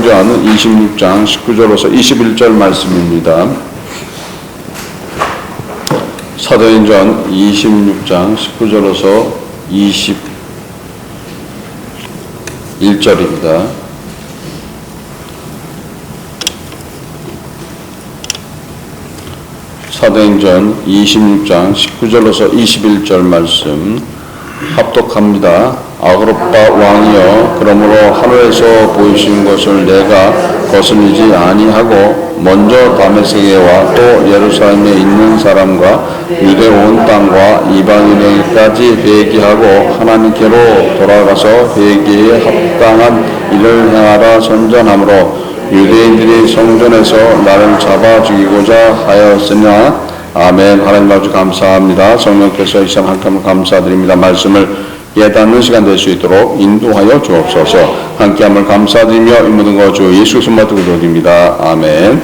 사도행전 26장 19절로서 21절 말씀입니다. 사도행전 26장 19절로서 21절입니다. 사도행전 26장 19절로서 21절 말씀 합독합니다. 아그로빠 왕이여 그러므로 하늘에서 보이신 것을 내가 거슬리지 아니하고 먼저 다메섹에와 또 예루살렘에 있는 사람과 유대 온 땅과 이방인에게까지 회개하고 하나님께로 돌아가서 회개에 합당한 일을 행하라 선전하므로 유대인들이 성전에서 나를 잡아 죽이고자 하였으나 아멘. 하나님 아버지 감사합니다. 성령께서 이 시간 함께 감사드립니다. 말씀을 예닫는 시간 될 수 있도록 인도하여 주옵소서. 함께함을 감사드리며 이 모든 거주 예수 그리스도 기도드립니다. 아멘.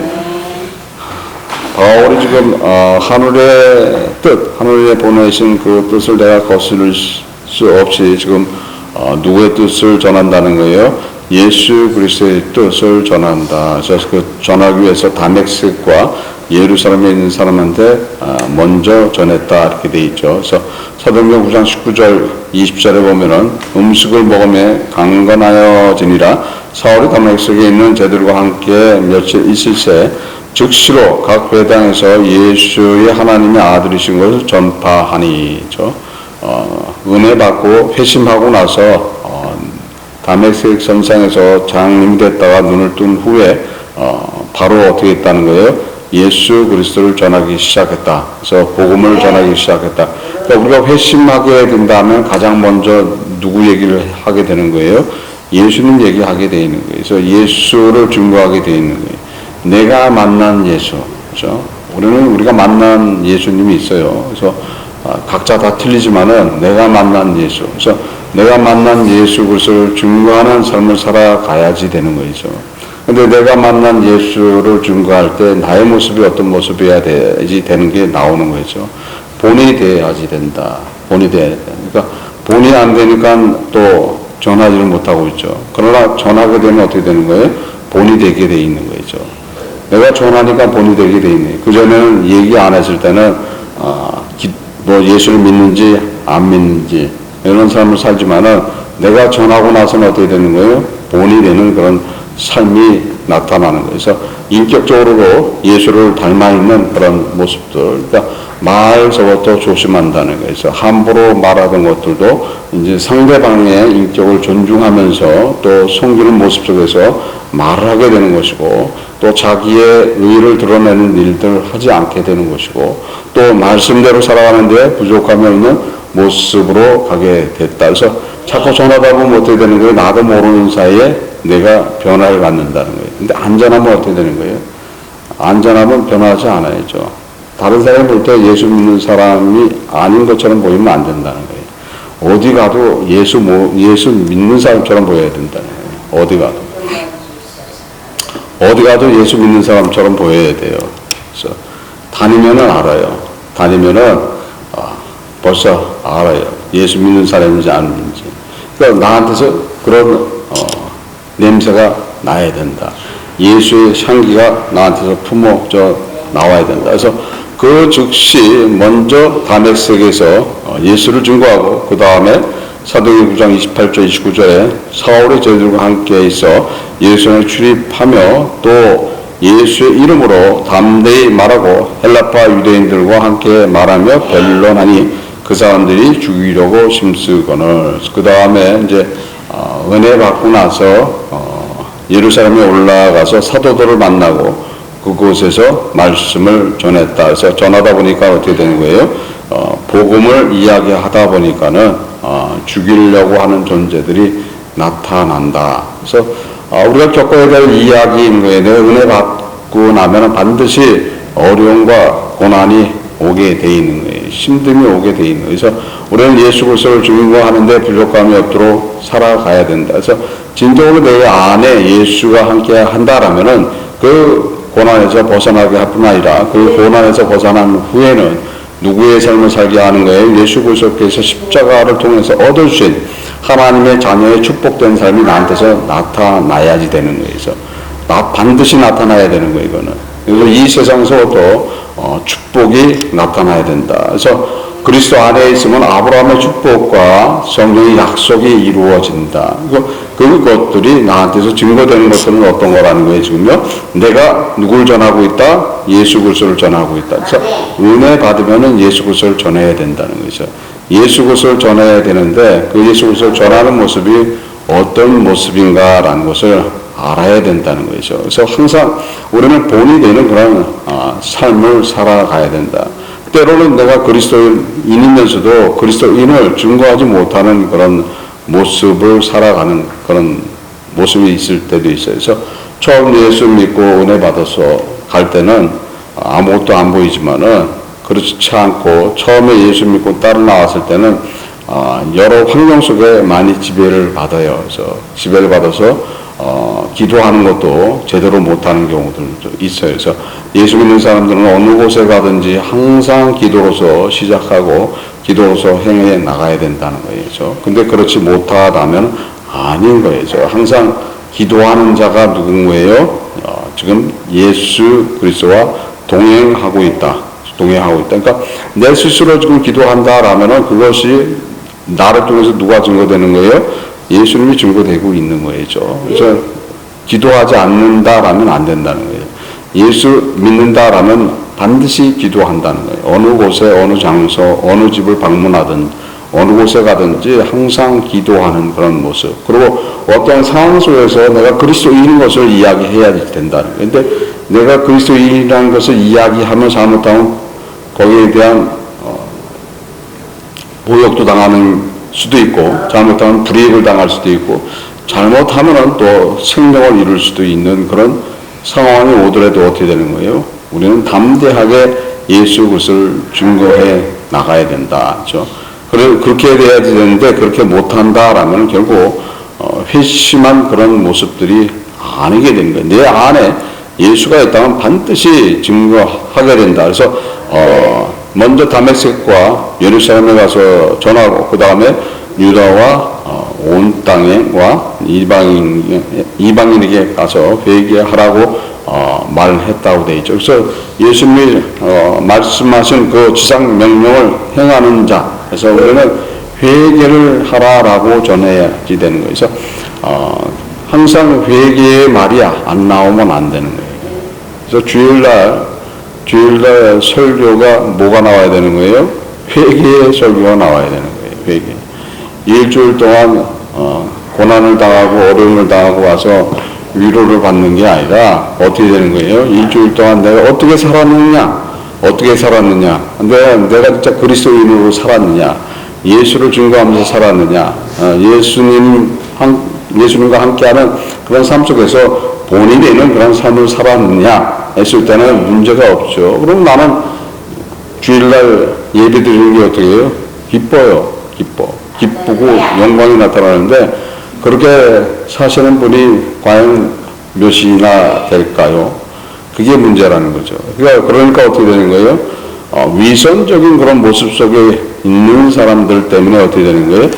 바울이 지금 어, 하늘의 뜻 하늘에 보내신 그 뜻을 내가 거스를 수 없이 지금 어, 누구의 뜻을 전한다는 거예요? 예수 그리스도의 뜻을 전한다. 그래서 그 전하기 위해서 다멕색과 예루살렘에 있는 사람한테 아, 먼저 전했다 이렇게 돼 있죠. 그래서 사도행전 9장 19절 20절에 보면은 음식을 먹음에 강건하여지니라 사울이 다멕색에 있는 제들과 함께 며칠 있을새 즉시로 각 회당에서 예수의 하나님의 아들이신 것을 전파하니죠. 어, 은혜 받고 회심하고 나서 어, 다메섹 선상에서 장님이 됐다가 눈을 뜬 후에 어, 바로 어떻게 했다는 거예요? 예수 그리스도를 전하기 시작했다. 그래서 복음을 전하기 시작했다. 그러니까 우리가 회심하게 된다면 가장 먼저 누구 얘기를 하게 되는 거예요? 예수님 얘기하게 되어 있는 거예요. 그래서 예수를 증거하게 되어 있는 거예요. 내가 만난 예수. 그렇죠? 우리는 우리가 만난 예수님이 있어요. 그래서 아, 각자 다 틀리지만은 내가 만난 예수. 그래서 내가 만난 예수 그리스도를 증거하는 삶을 살아가야지 되는 거죠. 근데 내가 만난 예수를 증거할 때 나의 모습이 어떤 모습이어야 되지 되는 게 나오는 거죠. 본이 돼야지 된다. 본이 돼야 된다. 그러니까 본이 안 되니까 또 전하지를 못하고 있죠. 그러나 전하게 되면 어떻게 되는 거예요? 본이 되게 돼 있는 거죠. 내가 전하니까 본이 되게 돼 있네. 그전에는 얘기 안 했을 때는, 아, 기, 뭐 예수를 믿는지 안 믿는지 이런 삶을 살지만은 내가 전하고 나서는 어떻게 되는 거예요? 본이 되는 그런 삶이 나타나는 거예요. 그래서 인격적으로 예수를 닮아 있는 그런 모습들. 그러니까 말서부터 조심한다는 거예요. 그래서 함부로 말하던 것들도 이제 상대방의 인격을 존중하면서 또 섬기는 모습 속에서 말을 하게 되는 것이고 또 자기의 의를 드러내는 일들을 하지 않게 되는 것이고 또 말씀대로 살아가는데 부족함이 없는 모습으로 가게 됐다. 그래서 자꾸 전하다 보면 어떻게 되는 거예요? 나도 모르는 사이에 내가 변화를 갖는다는 거예요. 근데 안전하면 어떻게 되는 거예요? 안전하면 변하지 않아야죠. 다른 사람이 볼 때 예수 믿는 사람이 아닌 것처럼 보이면 안 된다는 거예요. 어디 가도 예수, 모, 예수 믿는 사람처럼 보여야 된다는 거예요. 어디 가도. 어디 가도 예수 믿는 사람처럼 보여야 돼요. 그래서 다니면은 알아요. 다니면은 아, 벌써 알아요. 예수 믿는 사람인지 아닌지. 그러니까 나한테서 그런 어, 냄새가 나야 된다. 예수의 향기가 나한테서 품어져 나와야 된다. 그래서 그 즉시 먼저 다메섹에서 어, 예수를 증거하고 그 다음에 사도행 9장 28절 29절에 사울의 저들과 함께 있어 예수에 출입하며 또 예수의 이름으로 담대히 말하고 헬라파 유대인들과 함께 말하며 변론하니 그 사람들이 죽이려고 심쓰거늘 그 다음에 이제 어, 은혜 받고 나서 어, 예루살렘에 올라가서 사도들을 만나고 그곳에서 말씀을 전했다. 그래서 전하다 보니까 어떻게 되는 거예요? 어, 복음을 이야기하다 보니까는 어, 죽이려고 하는 존재들이 나타난다. 그래서 어, 우리가 겪어야 될 이야기인 거예요. 내가 은혜 받고 나면 반드시 어려움과 고난이 오게 돼 있는 거예요. 힘듦이 오게 돼 있는 거예요. 그래서 우리는 예수 그리스도를 증거하는데 부족함이 없도록 살아가야 된다. 그래서 진정으로 내 안에 예수가 함께 한다라면은 그 고난에서 벗어나게 할 뿐 아니라 그 고난에서 벗어난 후에는 누구의 삶을 살게 하는 거예요? 예수 그리스도께서 십자가를 통해서 얻어주신 하나님의 자녀의 축복된 삶이 나한테서 나타나야지 되는 거예요. 그래서 나 반드시 나타나야 되는 거예요. 이거는. 그래서 이 세상에서도 어, 축복이 나타나야 된다. 그래서 그리스도 안에 있으면 아브라함의 축복과 성령의 약속이 이루어진다. 그- 그것들이 나한테서 증거되는 것들은 어떤 거라는 거예요, 지금요? 내가 누굴 전하고 있다? 예수 그리스도를 전하고 있다. 그래서 은혜 받으면은 예수 그리스도를 전해야 된다는 거죠. 예수 그리스도를 전해야 되는데 그 예수 그리스도를 전하는 모습이 어떤 모습인가라는 것을 알아야 된다는 거죠. 그래서 항상 우리는 본이 되는 그런 아, 삶을 살아가야 된다. 때로는 내가 그리스도인이면서도 그리스도인을 증거하지 못하는 그런 모습을 살아가는 그런 모습이 있을 때도 있어요. 그래서 처음 예수 믿고 은혜 받아서 갈 때는 아무것도 안 보이지만은 그렇지 않고 처음에 예수 믿고 따라 나왔을 때는 아, 여러 환경 속에 많이 지배를 받아요. 그래서 지배를 받아서 어, 기도하는 것도 제대로 못하는 경우들도 있어요. 그래서 예수 믿는 사람들은 어느 곳에 가든지 항상 기도로서 시작하고 기도로서 행해 나가야 된다는 거예요. 근데 그렇지 못하다면 아닌 거예요. 항상 기도하는 자가 누군가예요? 어, 지금 예수 그리스도와 동행하고 있다. 동행하고 있다. 그러니까 내 스스로 지금 기도한다라면은 그것이 나를 통해서 누가 증거되는 거예요? 예수님이 증거되고 있는 거죠. 그래서 기도하지 않는다라면 안 된다는 거예요. 예수 믿는다라면 반드시 기도한다는 거예요. 어느 곳에, 어느 장소, 어느 집을 방문하든, 어느 곳에 가든지 항상 기도하는 그런 모습. 그리고 어떤 상황 속에서 내가 그리스도인인 것을 이야기해야 된다는 거예요. 근데 내가 그리스도인이라는 것을 이야기하면 잘못하면 거기에 대한 어, 모욕도 당하는 수도 있고 잘못하면 불이익을 당할 수도 있고 잘못하면 또 생명을 잃을 수도 있는 그런 상황이 오더라도 어떻게 되는 거예요? 우리는 담대하게 예수 그리스도를 증거해 나가야 된다. 그렇죠? 그래, 그렇게 돼야 되는데 그렇게 못한다라면 결국 어, 회심한 그런 모습들이 아니게 된 거예요. 내 안에 예수가 있다면 반드시 증거하게 된다. 그래서 어, 먼저 다메섹과 예루살렘에 가서 전하고 그 다음에 유다와 어, 온 땅에와 이방인 이방인에게 가서 회개하라고 어, 말했다고 되어 있죠. 그래서 예수님이 어, 말씀하신 그 지상 명령을 행하는 자. 그래서 우리는 회개를 하라라고 전해야지 되는 거예요. 어, 항상 회개의 말이 안 나오면 안 되는 거예요. 그래서 주일날 주일날 설교가 뭐가 나와야 되는 거예요? 회개의 설교가 나와야 되는 거예요. 회개. 일주일 동안 어, 고난을 당하고 어려움을 당하고 와서 위로를 받는 게 아니라 어떻게 되는 거예요? 일주일 동안 내가 어떻게 살았느냐? 어떻게 살았느냐? 내가, 내가 진짜 그리스도인으로 살았느냐? 예수를 증거하면서 살았느냐? 어, 예수님 한, 예수님과 함께하는 그런 삶 속에서 본이 되는 그런 삶을 살았느냐 했을 때는 문제가 없죠. 그럼 나는 주일날 예배 드리는 게 어떻게 해요? 기뻐요. 기뻐. 기쁘고 영광이 나타나는데 그렇게 사시는 분이 과연 몇이나 될까요? 그게 문제라는 거죠. 그러니까, 그러니까 어떻게 되는 거예요? 어, 위선적인 그런 모습 속에 있는 사람들 때문에 어떻게 되는 거예요?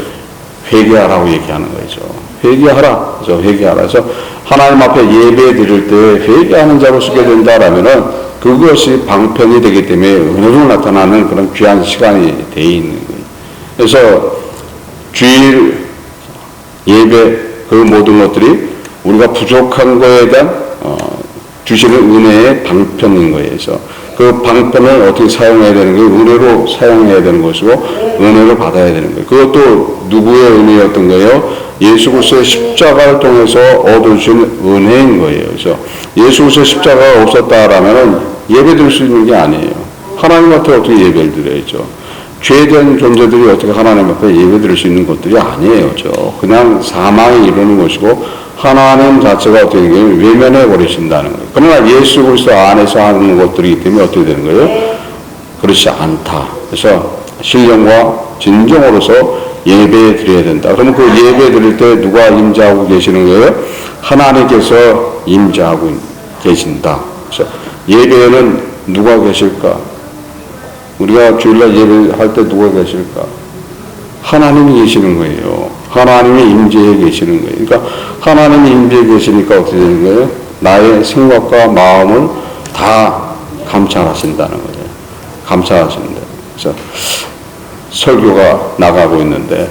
회개하라고 얘기하는 거죠. 회개하라. 그래서 회개하라. 그래서 하나님 앞에 예배 드릴 때 회개하는 자로 쓰게 된다라면은 그것이 방편이 되기 때문에 은혜로 나타나는 그런 귀한 시간이 돼 있는 거예요. 그래서 주일 예배 그 모든 것들이 우리가 부족한 거에 대한 어, 주시는 은혜의 방편인 거예요. 그래서 그 방편을 어떻게 사용해야 되는 거예요? 은혜로 사용해야 되는 것이고 은혜를 받아야 되는 거예요. 그것도 누구의 은혜였던 거예요? 예수 그리스도의 십자가를 통해서 얻어주신 은혜인 거예요. 그래서 예수 그리스도의 십자가가 없었다라면 예배 드릴 수 있는 게 아니에요. 하나님 앞에 어떻게 예배를 드려야죠? 죄된 존재들이 어떻게 하나님 앞에 예배 드릴 수 있는 것들이 아니에요. 저 그냥 사망이 이루는 것이고 하나님 자체가 어떻게 거예요? 외면해 버리신다는 거예요. 그러나 예수 그리스도 안에서 하는 것들이기 때문에 어떻게 되는 거예요? 그렇지 않다. 그래서 신령과 진정으로서 예배 드려야 된다. 그러면 그 예배 드릴 때 누가 임재하고 계시는 거예요? 하나님께서 임재하고 계신다. 그래서 예배에는 누가 계실까? 우리가 주일날 예배할 때 누가 계실까? 하나님이 계시는 거예요. 하나님이 임재해 계시는 거예요. 그러니까 하나님이 임재해 계시니까 어떻게 되는 거예요? 나의 생각과 마음을 다 감찰하신다는 거죠. 감찰하신다. 그래서 설교가 나가고 있는데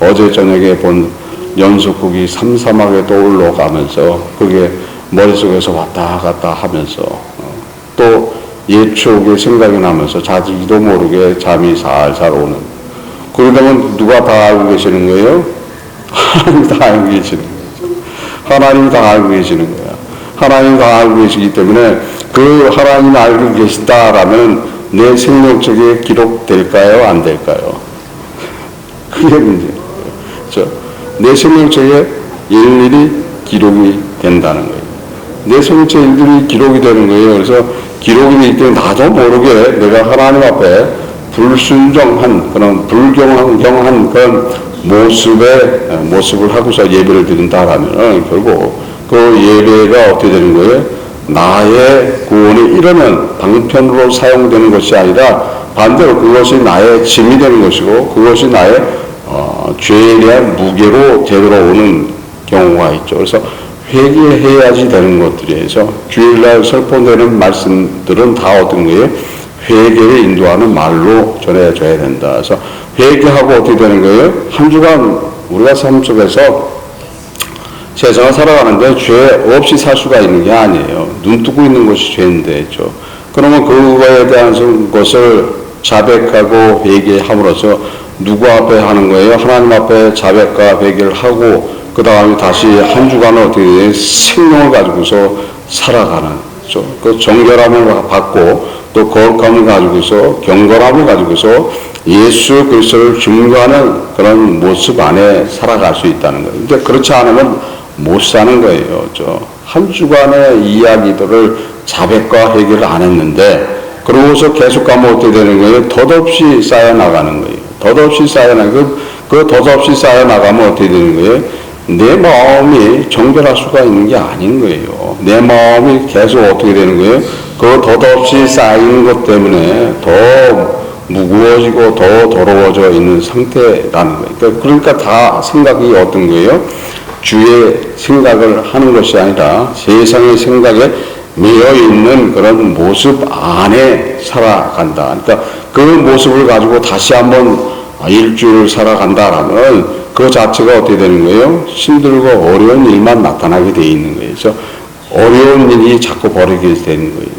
어제 저녁에 본 연속극이 삼삼하게 떠올러 가면서 그게 머릿속에서 왔다 갔다 하면서 어, 또 예추억의 생각이 나면서 자기도 모르게 잠이 살살 오는 그러다면 누가 다 알고 계시는 거예요? 하나님이 다 알고 계시는 거예요. 하나님이 다 알고 계시는 거야. 하나님이 다 알고 계시기 때문에 그 하나님이 알고 계시다라면 내 생명책에 기록될까요? 안 될까요? 그게 문제예요. 그렇죠? 내 생명책에 일일이 기록이 된다는 거예요. 내 생명책 일일이 기록이 되는 거예요. 그래서 기록이 되기 때문에 나도 모르게 내가 하나님 앞에 불순종한 그런 불경한 그런 모습의 모습을 하고서 예배를 드린다라면 결국 그 예배가 어떻게 되는 거예요? 나의 구원이 이러면 방편으로 사용되는 것이 아니라 반대로 그것이 나의 짐이 되는 것이고 그것이 나의 어, 죄에 대한 무게로 되돌아오는 경우가 있죠. 그래서 회개해야지 되는 것들이에서 주일날 설포되는 말씀들은 다 어떤 거예요? 회개를 인도하는 말로 전해줘야 된다. 그래서 회개하고 어떻게 되는 거예요? 한 주간 우리가 삶 속에서 세상을 살아가는데 죄 없이 살 수가 있는 게 아니에요. 눈 뜨고 있는 것이 죄인데, 죠 그러면 그거에 대한 것을 자백하고 회개함으로써 누구 앞에 하는 거예요? 하나님 앞에 자백과 회개를 하고 그 다음에 다시 한 주간을 어떻게 돼? 생명을 가지고서 살아가는 그렇죠? 그 정결함을 받고 또 거룩함을 가지고서 경건함을 가지고서 예수 그리스도를 증거하는 그런 모습 안에 살아갈 수 있다는 거예요. 근데 그렇지 않으면 못 사는 거예요. 한 주간의 이야기들을 자백과 해결을 안 했는데 그러고서 계속 가면 어떻게 되는 거예요? 덧없이 쌓여 나가는 거예요. 덧없이 쌓여 나가 그, 그 덧없이 쌓여 나가면 어떻게 되는 거예요? 내 마음이 정결할 수가 있는 게 아닌 거예요. 내 마음이 계속 어떻게 되는 거예요? 그 덧없이 쌓이는 것 때문에 더 무거워지고 더 더러워져 있는 상태라는 거예요. 그러니까, 그러니까 다 생각이 어떤 거예요? 주의 생각을 하는 것이 아니라 세상의 생각에 매여 있는 그런 모습 안에 살아간다. 그러니까 그 모습을 가지고 다시 한번 일주일 살아간다라면 그 자체가 어떻게 되는 거예요? 힘들고 어려운 일만 나타나게 돼 있는 거예요. 그래서 어려운 일이 자꾸 벌어지게 되는 거예요.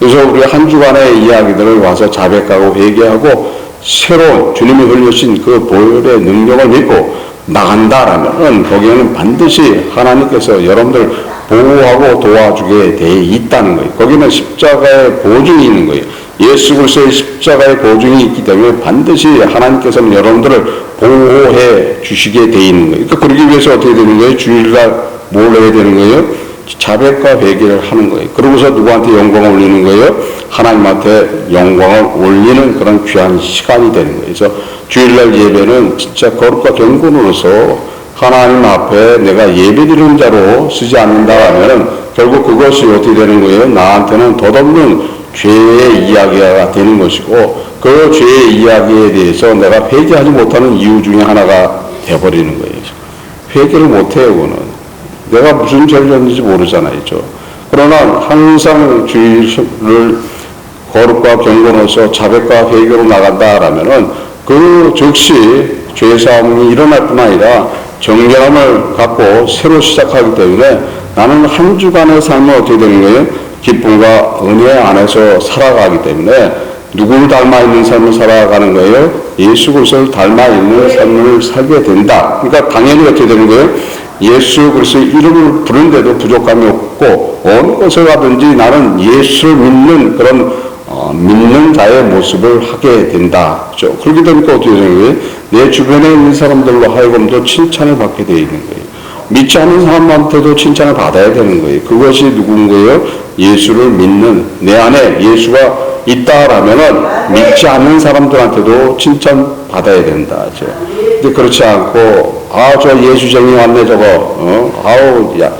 그래서 우리 한 주간의 이야기들을 와서 자백하고 회개하고 새로운 주님이 흘려신 그 보혈의 능력을 믿고 나간다라면 거기에는 반드시 하나님께서 여러분들 보호하고 도와주게 돼 있다는 거예요. 거기는 십자가의 보증이 있는 거예요. 예수 그리스도의 십자가의 보증이 있기 때문에 반드시 하나님께서는 여러분들을 보호해 주시게 돼 있는 거예요. 그러니까 그러기 위해서 어떻게 되는 거예요? 주일날 뭘 해야 되는 거예요? 자백과 회개를 하는 거예요. 그러고서 누구한테 영광을 올리는 거예요? 하나님한테 영광을 올리는 그런 귀한 시간이 되는 거예요. 그래서 주일날 예배는 진짜 거룩과 경건으로서 하나님 앞에 내가 예배드리는 자로 쓰지 않는다면 결국 그것이 어떻게 되는 거예요? 나한테는 덧없는 죄의 이야기가 되는 것이고 그 죄의 이야기에 대해서 내가 회개하지 못하는 이유 중에 하나가 되어버리는 거예요. 회개를 못해요, 그거는. 내가 무슨 죄를 졌는지 모르잖아요. 그러나 항상 주의를 거룩과 경건으로서 자백과 회개로 나간다라면은 그 즉시 죄사함이 일어날 뿐 아니라 정결함을 갖고 새로 시작하기 때문에 나는 한 주간의 삶은 어떻게 되는 거예요? 기쁨과 은혜 안에서 살아가기 때문에 누구를 닮아 있는 삶을 살아가는 거예요? 예수 그리스도를 닮아 있는 삶을 살게 된다. 그러니까 당연히 어떻게 되는 거예요? 예수 그리스도의 이름을 부르는데도 부족함이 없고 어느 곳에 가든지 나는 예수를 믿는 그런 어, 믿는 자의 모습을 하게 된다. 그렇죠? 그렇게 되니까 어떻게 되는 거예요? 내 주변에 있는 사람들로 하여금도 칭찬을 받게 되어 있는 거예요. 믿지 않는 사람한테도 칭찬을 받아야 되는 거예요. 그것이 누군 거예요? 예수를 믿는 내 안에 예수가 있다라면은 믿지 않는 사람들한테도 칭찬 받아야 된다. 그렇죠? 근데 그렇지 않고 아 저 예수쟁이 왔네 저거 어 아우 야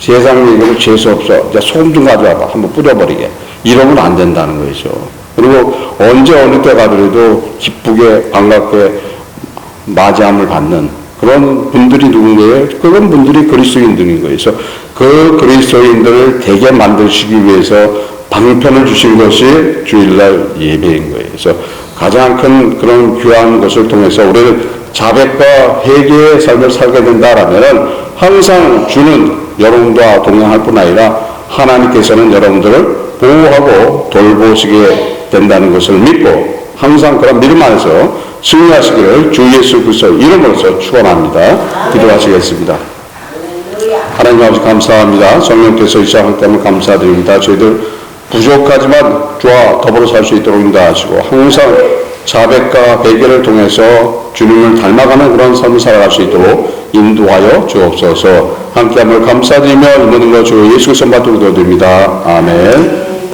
세상에 이거 재수 없어 야 소금 좀 가져와봐 한번 뿌려버리게 이러면 안 된다는 거죠. 그리고 언제 어느 때 가더라도 기쁘게 반갑게 맞이함을 받는 그런 분들이 누군가요? 그런 분들이 그리스도인들인 거예요. 그 그리스도인들을 되게 만드시기 위해서 방편을 주신 것이 주일날 예배인 거예요. 그래서 가장 큰 그런 귀한 것을 통해서 우리는 자백과 회개의 삶을 살게 된다라면 항상 주는 여러분과 동행할 뿐 아니라 하나님께서는 여러분들을 보호하고 돌보시게 된다는 것을 믿고 항상 그런 믿음 안에서 승리하시기를 주 예수 그리스도 이름으로서 축원합니다. 기도하시겠습니다. 하나님 아버지 감사합니다. 성령께서 이 시간 때문에 감사드립니다. 저희들 부족하지만 주와 더불어 살 수 있도록 인도하시고 항상 자백과 배결을 통해서 주님을 닮아가는 그런 삶을 살아갈 수 있도록 인도하여 주옵소서 함께함을 감사드리며 이 모든 것주 예수 그리스도 받들고 드립니다. 아멘.